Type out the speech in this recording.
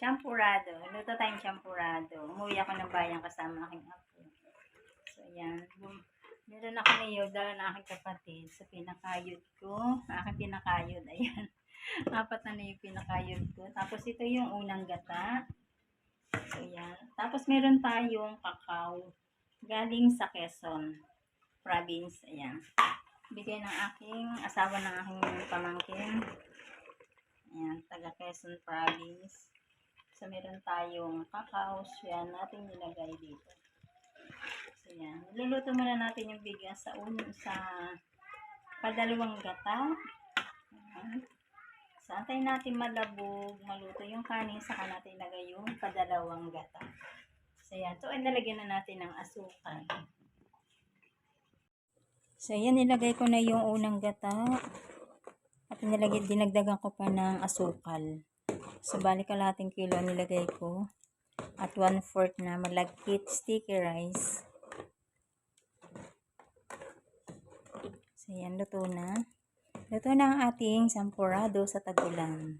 Champurado. Luto tayong champurado. Umuwi ako ng bayan kasama aking apo. So, ayan. Meron ako niyo, dala na aking kapatid sa pinakayod ko. Aking pinakayod, ayan. Apat na na yung pinakayod ko. Tapos ito yung unang gata. So, ayan. Tapos meron tayong kakao. Galing sa Quezon province. Ayan. Bigay ng aking asawa ng aking pamangkin. Taga Quezon province. So, meron tayong. So, yan, natin nilagay dito. So, yan. Niluluto muna natin yung bigas sa un sa padalawang gata. Ayan. So, antayin natin malabog, maluto yung kanin, saka natin ilagay yung padalawang gata. So, yan. So, ay na natin ng asukal. So, yan, nilagay ko na yung unang gata. At nilagay, dinagdagan ko pa ng asukal. So, bali kalahating kilo nilagay ko. At one-fourth na malagkit sticky rice. So, yan, luto na. Luto na ang ating sampurado sa tagulan.